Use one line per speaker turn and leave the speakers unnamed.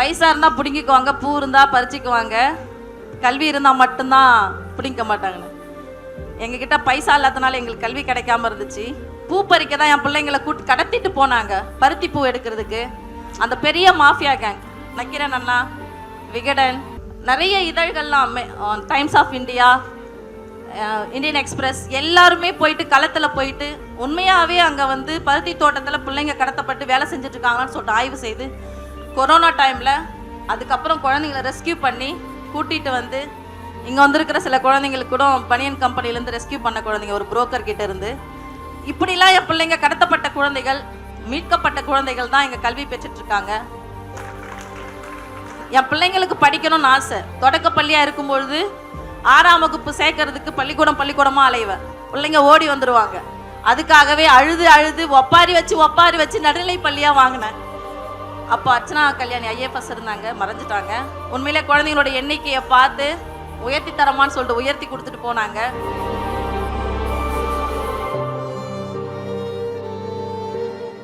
பைசா இருந்தால் பிடுங்கிக்குவாங்க பூ இருந்தால் பறிச்சிக்குவாங்க. கல்வி இருந்தால் மட்டும்தான் பிடிக்க மாட்டாங்கன்னு. எங்ககிட்ட பைசா இல்லாதனால எங்களுக்கு கல்வி கிடைக்காம இருந்துச்சு. பூ பறிக்க தான் என் பிள்ளைங்களை கூட்டு கடத்திட்டு போனாங்க பருத்தி பூ எடுக்கிறதுக்கு. அந்த பெரிய மாஃபியா கேங் நக்கீரன் அண்ணா விகடன் நிறைய இதழ்கள்லாம் Times of India Indian Express எல்லாருமே போயிட்டு களத்தில் போயிட்டு உண்மையாகவே அங்கே வந்து பருத்தி தோட்டத்தில் பிள்ளைங்க கடத்தப்பட்டு வேலை செஞ்சுட்டு இருக்காங்கன்னு சொல்லிட்டு ஆய்வு செய்து கொரோனா டைமில் அதுக்கப்புறம் குழந்தைங்களை ரெஸ்கியூ பண்ணி கூட்டிகிட்டு வந்து இங்கே வந்திருக்கிற சில குழந்தைங்களுக்கு கூட பனியன் கம்பெனிலேருந்து ரெஸ்கியூ பண்ண குழந்தைங்க ஒரு புரோக்கர் கிட்ட இருந்து. இப்படிலாம் என் பிள்ளைங்க கடத்தப்பட்ட குழந்தைகள் மீட்கப்பட்ட குழந்தைகள் தான் இங்கே கல்வி பெற்றுட்ருக்காங்க என் பிள்ளைங்களுக்கு படிக்கணும்னு ஆசை. தொடக்க பள்ளியாக இருக்கும்பொழுது ஆறாம் வகுப்பு சேர்க்கறதுக்கு பள்ளிக்கூடம் பள்ளிக்கூடமாக அலைவேன் பிள்ளைங்க ஓடி வந்துடுவாங்க அதுக்காகவே அழுது அழுது ஒப்பாரி வச்சு ஒப்பாரி வச்சு நடுநிலை பள்ளியாக வாங்கினேன். அப்போ அர்ச்சனா கல்யாணி ஐஏஎஃப்எஸ் இருந்தாங்க மறைஞ்சிட்டாங்க உண்மையிலே குழந்தைங்களோட எண்ணிக்கையை பார்த்து உயர்த்தி தரமான்னு சொல்லிட்டு உயர்த்தி கொடுத்துட்டு போனாங்க.